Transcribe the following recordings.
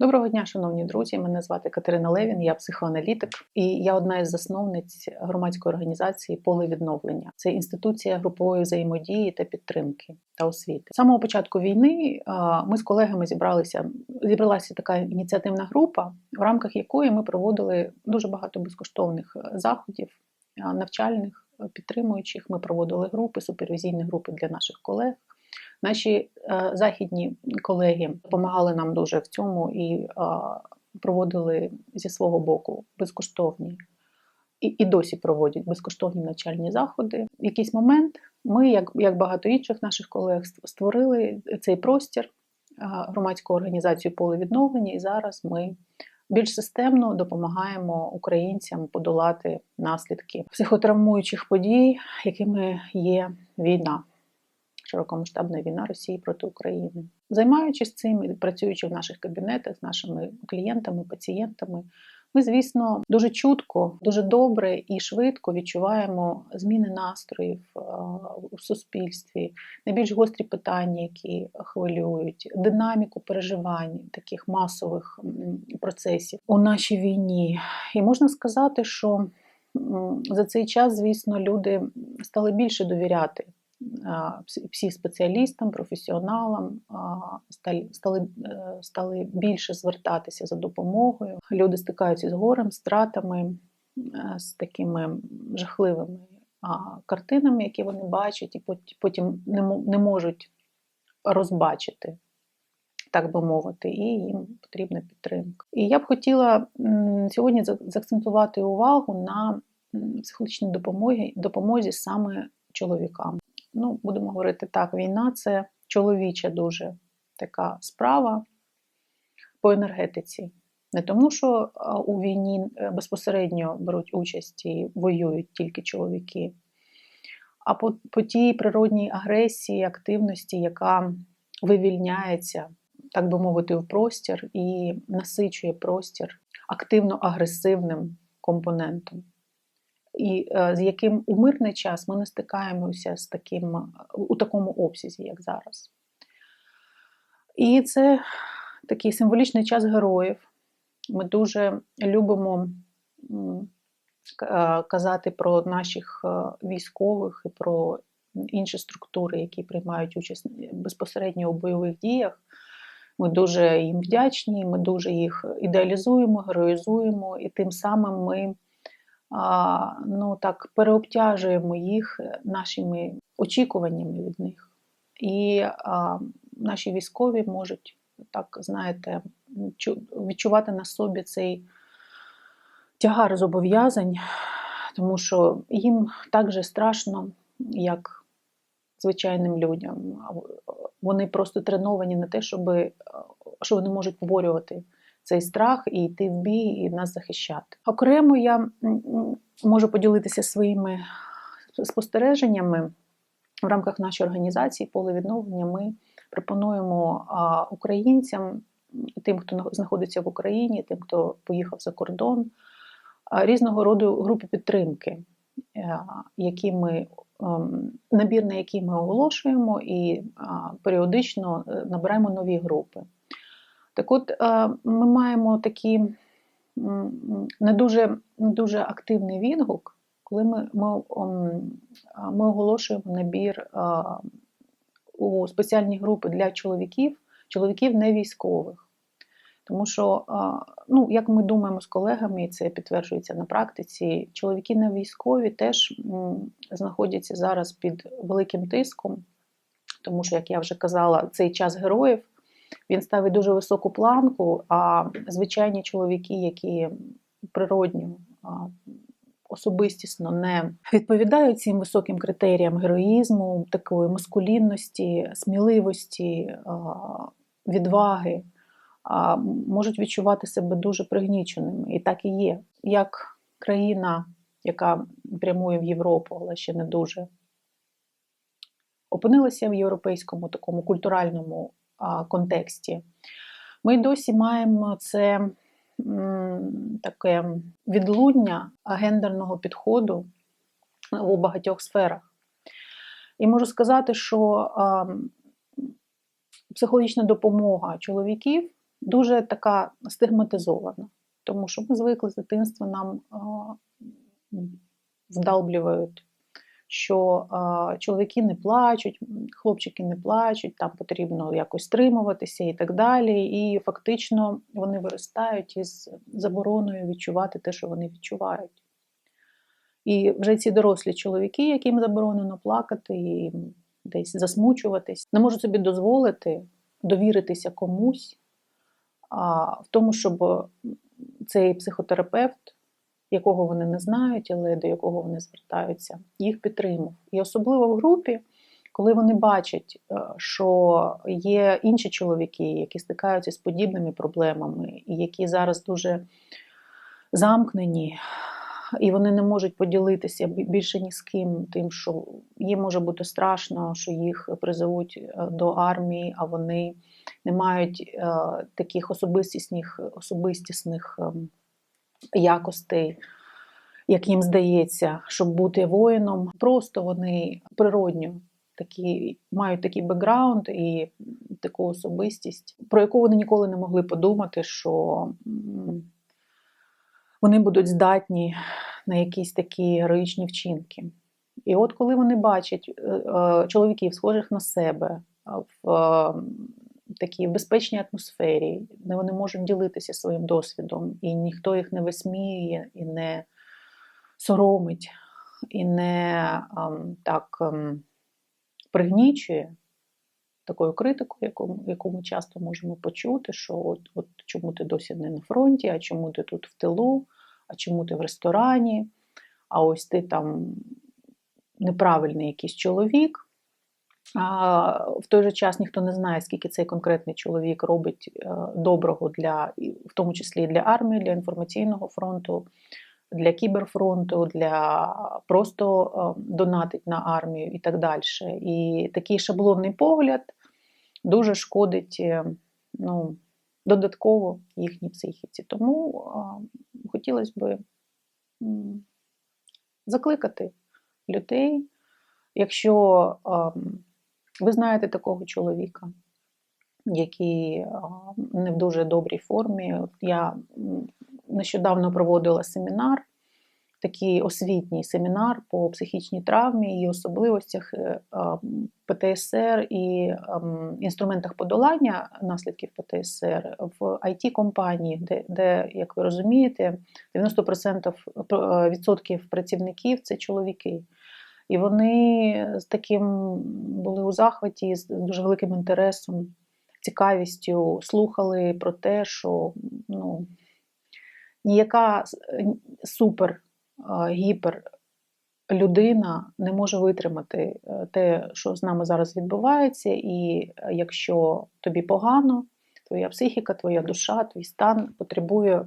Доброго дня, шановні друзі. Мене звати Катерина Левін, я психоаналітик, і я одна із засновниць громадської організації Поле відновлення. Це інституція групової взаємодії та підтримки та освіти. З самого початку війни ми з колегами зібралися. Зібралася така ініціативна група, в рамках якої ми проводили дуже багато безкоштовних заходів, навчальних, підтримуючих. Ми проводили групи, супервізійні групи для наших колег. Наші е, західні колеги допомагали нам дуже в цьому і е, проводили зі свого боку безкоштовні і і досі проводять безкоштовні навчальні заходи. В якийсь момент ми, як як багато інших наших колег, створили цей простір, е, громадську організацію поле відновлення, і зараз ми більш системно допомагаємо українцям подолати наслідки психотравмуючих подій, якими є війна широкомасштабна війна Росії проти України. Займаючись цим і працюючи в наших кабінетах з нашими клієнтами, пацієнтами, ми, звісно, дуже чутко, дуже добре і швидко відчуваємо зміни настроїв у суспільстві, найбільш гострі питання, які хвилюють, динаміку переживань таких масових процесів у нашій війні. І можна сказати, що за цей час, звісно, люди стали більше довіряти всі спеціалістам, професіоналам стали, стали, е, більше звертатися за допомогою. Люди стикаються з горем, стратами, е, з такими жахливими картинами, які вони бачать, і потім не можуть розбачити. Так би мовити, і їм потрібна підтримка. І я б хотіла сьогодні заакцентувати увагу на психологічній допомозі саме чоловікам ну, будемо говорити так, війна це чоловіча дуже така справа по енергетиці. Не тому, що у війні е, безпосередньо беруть участь і воюють тільки чоловіки, а по, по тій природній агресії, активності, яка вивільняється, так би мовити, в простір і насичує простір активно-агресивним компонентом і е, з яким у мирний час ми не стикаємося з таким у такому обсязі, як зараз. І це такий символічний час героїв. Ми дуже любимо е, казати про наших е, військових і про інші структури, які приймають участь безпосередньо у бойових діях. Ми дуже їм вдячні, ми дуже їх ідеалізуємо, героїзуємо, і тим самим ми ну так переобтяжуємо їх е, нашими очікуваннями від них. І наші військові можуть, так знаєте, відчувати на собі цей тягар зобов'язань, тому що їм так же страшно, як звичайним людям. Вони просто треновані на те, щоб, що вони можуть поборювати цей страх і йти в бій, і нас захищати. Окремо я можу поділитися своїми спостереженнями в рамках нашої організації поле відновлення. Ми пропонуємо українцям, тим, хто знаходиться в Україні, тим, хто поїхав за кордон, різного роду групи підтримки, е, які ми ем, Набір, на який ми оголошуємо, і періодично е, набираємо нові групи. Так от е, ми маємо такий не дуже не дуже активний відгук, коли ми ми, ми оголошуємо набір у спеціальні групи для чоловіків, чоловіків не військових. Тому що, ну, як ми думаємо з колегами, і це підтверджується на практиці, чоловіки не військові теж знаходяться зараз під великим тиском, тому що, як я вже казала, цей час героїв. Він ставить дуже високу планку, а звичайні чоловіки, які природньо, особистісно не відповідають цим високим критеріям героїзму, такої маскулінності, сміливості, відваги, можуть відчувати себе дуже пригніченими. І так і є. Як країна, яка прямує в Європу, але ще не дуже. Опинилася в європейському такому культуральному контексті. Ми досі маємо це таке відлуння гендерного підходу у багатьох сферах. І можу сказати, що психологічна допомога чоловіків дуже така стигматизована, тому що ми звикли з дитинства нам вдалблюють, що а, чоловіки не плачуть, хлопчики не плачуть, там потрібно якось стримуватися і так далі. І фактично вони виростають із забороною відчувати те, що вони відчувають. І вже ці дорослі чоловіки, яким заборонено плакати і десь засмучуватись, не можуть собі дозволити довіритися комусь, а в тому, щоб цей психотерапевт якого вони не знають, але до якого вони звертаються, їх підтримав. І особливо в групі, коли вони бачать, е, що є інші чоловіки, які стикаються з подібними проблемами, і які зараз дуже замкнені. І вони не можуть поділитися більше ні з ким, тим, що їм може бути страшно, що їх призовуть е, до армії, а вони не мають е, таких особистісних особистісних ем, якостей, як їм здається, щоб бути воїном. Просто вони природньо такі, мають такий бекграунд і таку особистість, про яку вони ніколи не могли подумати, що вони будуть здатні на якісь такі героїчні вчинки. І от коли вони бачать е, е, чоловіків, схожих на себе, в такій безпечній атмосфері, де вони можуть ділитися своїм досвідом, і ніхто їх не висміює і не соромить, і не ем, так ем, пригнічує такою критикою, яку, яку ми часто можемо почути, що от, от чому ти досі не на фронті, а чому ти тут в тилу, а чому ти в ресторані, а ось ти там неправильний якийсь чоловік. В той же час ніхто не знає, скільки цей конкретний чоловік робить е, доброго для, в тому числі для армії, для інформаційного фронту, для кіберфронту, для просто е, донатить на армію і так далі. І такий шаблонний погляд дуже шкодить е, ну, додатково їхній психіці. Тому хотілося б закликати людей, якщо ви знаєте такого чоловіка, який не в дуже добрій формі. Я нещодавно проводила семінар, такий освітній семінар по психічній травмі і особливостях е, ПТСР і інструментах подолання наслідків ПТСР в it компанії де, де, як ви розумієте, 90% е, відсотків працівників це чоловіки. І вони з таким були у захваті, з дуже великим інтересом, цікавістю слухали про те, що ну, ніяка супер гіпер людина не може витримати е, те, що з нами зараз відбувається, і якщо тобі погано, твоя психіка, твоя душа, твій стан потребує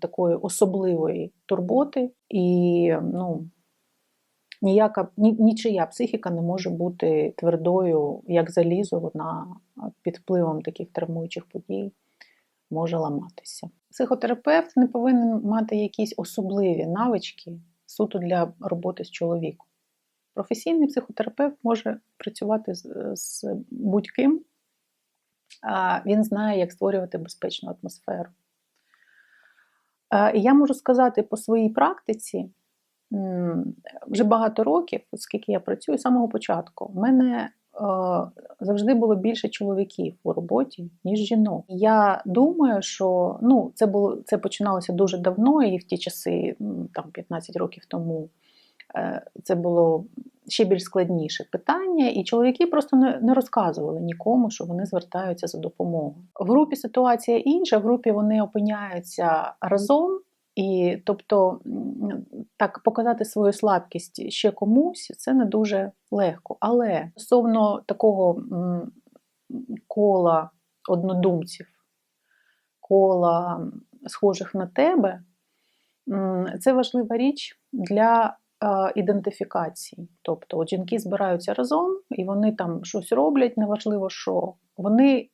такої особливої турботи. І ну, ніяка нічия психіка не може бути твердою, як залізо, вона під впливом таких травмуючих подій може ламатися. Психотерапевт не повинен мати якісь особливі навички суто для роботи з чоловіком. Професійний психотерапевт може працювати з, з будь-ким, він знає, як створювати безпечну атмосферу. І я можу сказати по своїй практиці, вже багато років, оскільки я працюю з самого початку, в мене е, завжди було більше чоловіків у роботі, ніж жінок. Я думаю, що ну, це було це починалося дуже давно, і в ті часи, там 15 років тому, е, це було ще більш складніше питання, і чоловіки просто не, не розказували нікому, що вони звертаються за допомогою. В групі ситуація інша, в групі вони опиняються разом. І тобто так показати свою слабкість ще комусь це не дуже легко. Але стосовно такого кола однодумців, кола схожих на тебе, це важлива річ для ідентифікації. Тобто от жінки збираються разом і вони там щось роблять, неважливо що. Вони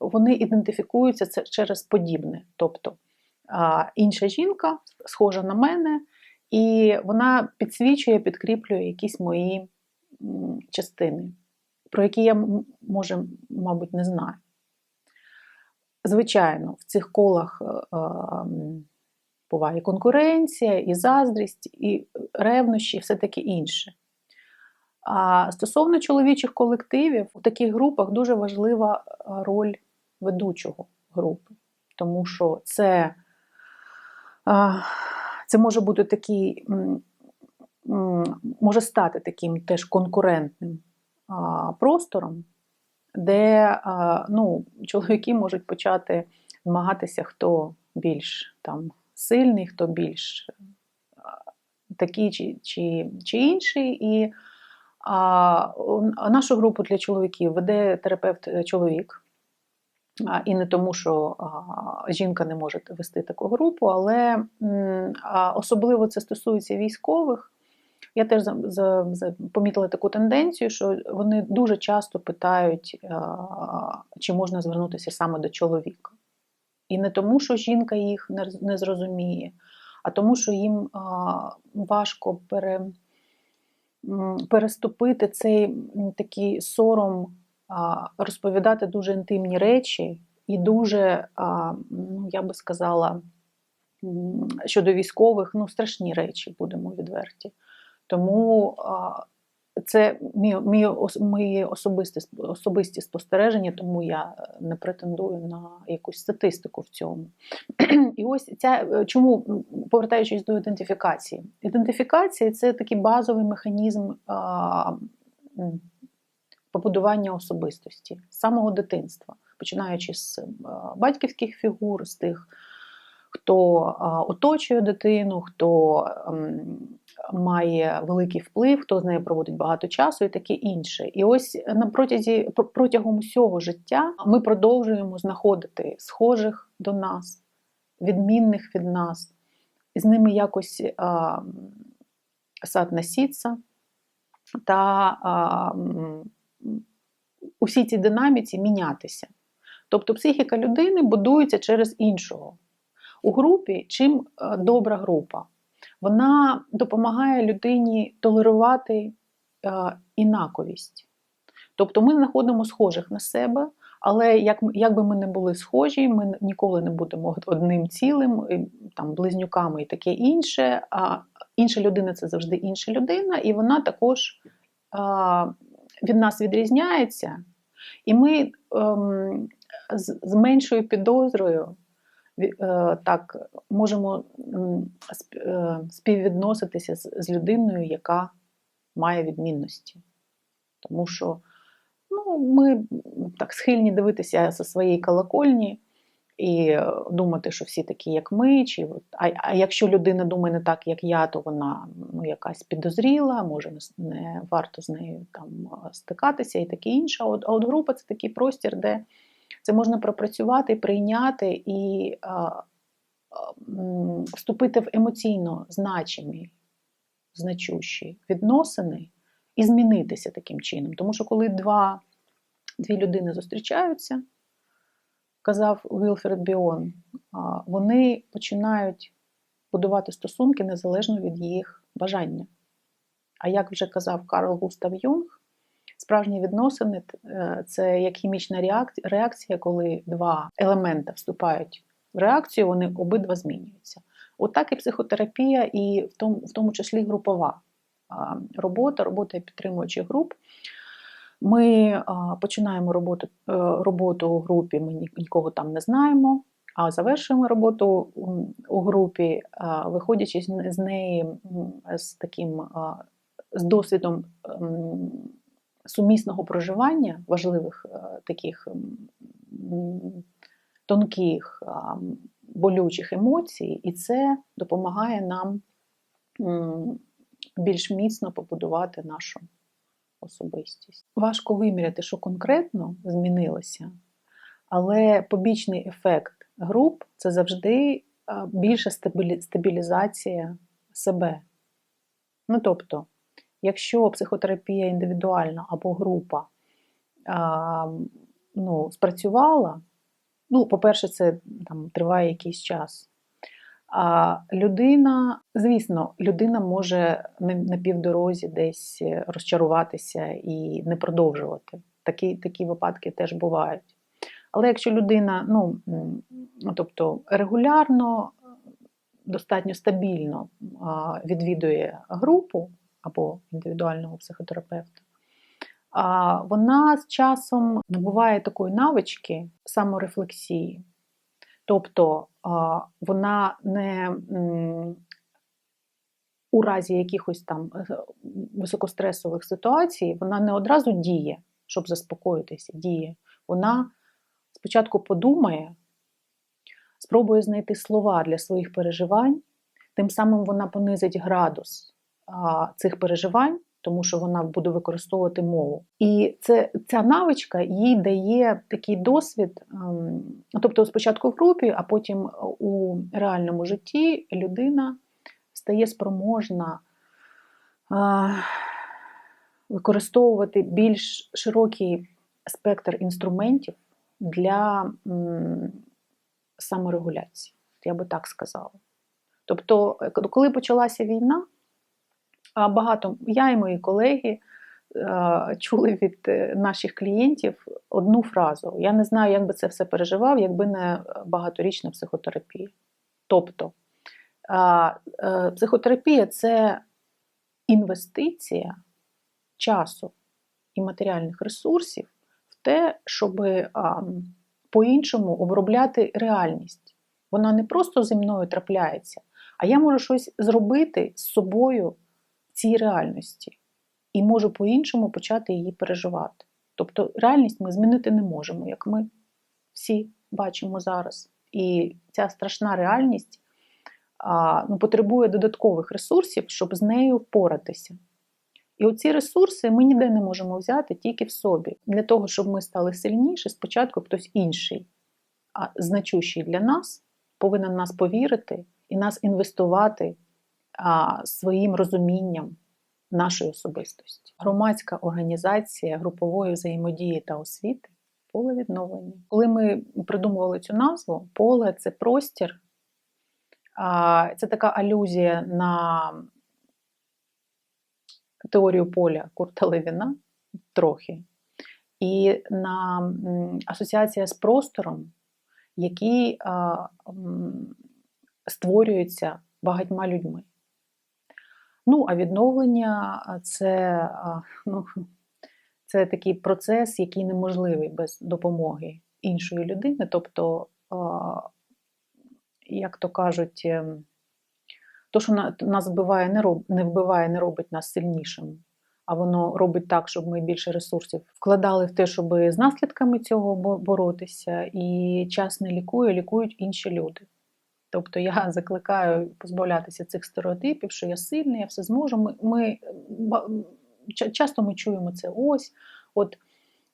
вони ідентифікуються це через подібне. Тобто інша жінка, схожа на мене, і вона підсвічує, підкріплює якісь мої частини, про які я, може, мабуть, не знаю. Звичайно, в цих колах е, буває конкуренція, і заздрість, і ревнощі, і все таке інше. А стосовно чоловічих колективів, у таких групах дуже важлива роль ведучого групи, тому що це це може бути такий, може стати таким теж конкурентним простором, де ну, чоловіки можуть почати змагатися, хто більш там сильний, хто більш такий чи чи, чи інший. І а, нашу групу для чоловіків веде терапевт-чоловік. І не тому, що жінка не може вести таку групу, але особливо це стосується військових. Я теж помітила таку тенденцію, що вони дуже часто питають, чи можна звернутися саме до чоловіка. І не тому, що жінка їх не зрозуміє, а тому, що їм важко пере, переступити цей такий сором розповідати дуже інтимні речі і дуже, ну, я би сказала, щодо військових, ну, страшні речі, будемо відверті. Тому це мої, мої, мої особисті особисті спостереження, тому я не претендую на якусь статистику в цьому. І ось ця чому, повертаючись до ідентифікації, ідентифікація це такий базовий механізм побудування особистості з самого дитинства, починаючи з е, батьківських фігур, з тих, хто е, оточує дитину, хто ем, має великий вплив, хто з нею проводить багато часу і таке інше. І ось на протязі протягом усього життя ми продовжуємо знаходити схожих до нас, відмінних від нас, з ними якось а, соотноситься та а, у всій цій динаміці мінятися. Тобто психіка людини будується через іншого. У групі чим е, добра група? Вона допомагає людині толерувати е, інаковість. Тобто ми знаходимо схожих на себе, але як як би ми не були схожі, ми ніколи не будемо одним цілим, там, близнюками і таке інше. А інша людина це завжди інша людина, і вона також від нас відрізняється, і ми ем, з, з меншою підозрою е, так можемо е, співвідноситися з, з людиною, яка має відмінності. Тому що ну, ми так схильні дивитися зі своєї колокольні і думати, що всі такі, як ми. Чи, А а якщо людина думає не так, як я, то вона ну, якась підозріла, може не варто з нею там стикатися і таке інше. А от, от група це такий простір, де це можна пропрацювати, прийняти і а, а, вступити в емоційно значимі, значущі відносини і змінитися таким чином. Тому що коли два, дві людини зустрічаються казав Вілфред Біон, вони починають будувати стосунки незалежно від їх бажання. А як вже казав Карл Густав Юнг, справжні відносини е, це як хімічна реакція, коли два елементи вступають в реакцію, вони обидва змінюються. Отак і психотерапія, і в тому, в тому числі групова робота, робота підтримуючих груп. Ми починаємо роботу е, роботу у групі, ми нікого там не знаємо, а завершуємо роботу у групі, виходячи з неї з таким з досвідом сумісного проживання важливих е, таких тонких, болючих емоцій, і це допомагає нам більш міцно побудувати нашу особистість. Важко виміряти, що конкретно змінилося, але побічний ефект груп це завжди більша стабілізація себе. Ну тобто, якщо психотерапія індивідуальна або група ну, спрацювала, ну, по-перше, це там триває якийсь час. А людина, звісно, людина може на півдорозі десь розчаруватися і не продовжувати. Такі такі випадки теж бувають. Але якщо людина, ну тобто регулярно, достатньо стабільно відвідує групу або індивідуального психотерапевта, вона з часом набуває такої навички саморефлексії. Тобто вона не у разі якихось там е, високостресових ситуацій, вона не одразу діє, щоб заспокоїтися, діє. Вона спочатку подумає, спробує знайти слова для своїх переживань, тим самим вона понизить градус цих переживань, тому що вона буде використовувати мову. І це, ця навичка їй дає такий досвід, ем, тобто спочатку в групі, а потім у реальному житті людина стає спроможна використовувати більш широкий спектр інструментів для саморегуляції. Я би так сказала. Тобто, е, коли почалася війна, багато я і мої колеги е, чули від е, наших клієнтів одну фразу: Я не знаю, як би це все переживав, якби не багаторічна психотерапія. Тобто, е, психотерапія це інвестиція часу і матеріальних ресурсів в те, щоб по-іншому обробляти реальність. Вона не просто зі мною трапляється, а я можу щось зробити з собою цій реальності і можу по-іншому почати її переживати. Тобто реальність ми змінити не можемо, як ми всі бачимо зараз. І ця страшна реальність а, ну, потребує додаткових ресурсів, щоб з нею впоратися. І оці ресурси ми ніде не можемо взяти тільки в собі. Для того, щоб ми стали сильніші, спочатку хтось інший, а значущий для нас, повинен нас повірити і нас інвестувати своїм розумінням нашої особистості. Громадська організація групової взаємодії та освіти поле відновлення. Коли ми придумували цю назву, поле це простір, це така алюзія на теорію поля Курта Левіна трохи, і на асоціація з простором, який створюється багатьма людьми. Ну, а відновлення це, ну, це такий процес, який неможливий без допомоги іншої людини. Тобто, як то кажуть, ем, то, що на- нас вбиває, не, роб, не вбиває, не робить нас сильнішим, а воно робить так, щоб ми більше ресурсів вкладали в те, щоб з наслідками цього боротися. І час не лікує, лікують інші люди. Тобто я закликаю позбавлятися цих стереотипів, що я сильний, я все зможу. Ми, ми часто ми чуємо це ось. От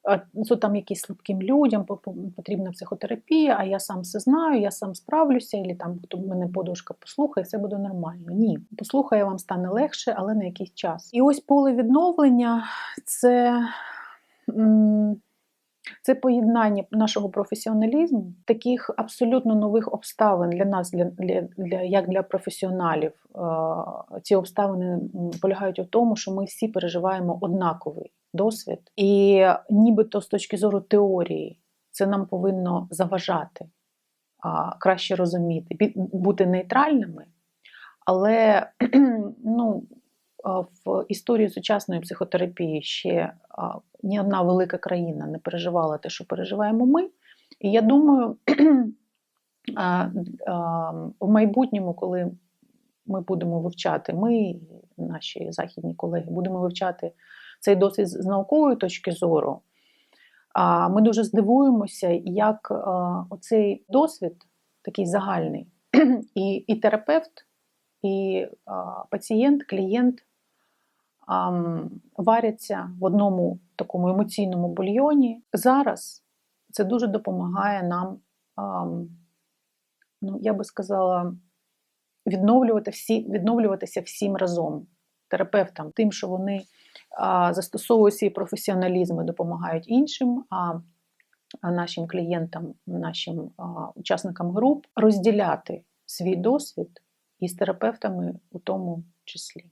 а, там якісь слабким людям по- по- потрібна психотерапія, а я сам все знаю, я сам справлюся, і там мене подушка послухає, все буде нормально. Ні, послухає, вам стане легше, але на якийсь час. І ось поле відновлення це. Це поєднання нашого професіоналізму, таких абсолютно нових обставин для нас, для, для, для, як для професіоналів. Ці обставини полягають у тому, що ми всі переживаємо однаковий досвід, і нібито з точки зору теорії це нам повинно заважати краще розуміти, бути нейтральними, але ну, в історії сучасної психотерапії ще ні одна велика країна не переживала те, що переживаємо ми. І я думаю, в майбутньому, коли ми будемо вивчати, ми, і наші західні колеги, будемо вивчати цей досвід з наукової точки зору, ми дуже здивуємося, як оцей досвід такий загальний, і, і терапевт, і пацієнт, клієнт варяться в одному такому емоційному бульйоні. Зараз це дуже допомагає нам, ну, я би сказала, відновлювати всі, відновлюватися всім разом, терапевтам, тим, що вони застосовують свій професіоналізм і допомагають іншим. А нашим клієнтам, нашим а, учасникам груп розділяти свій досвід із терапевтами у тому числі.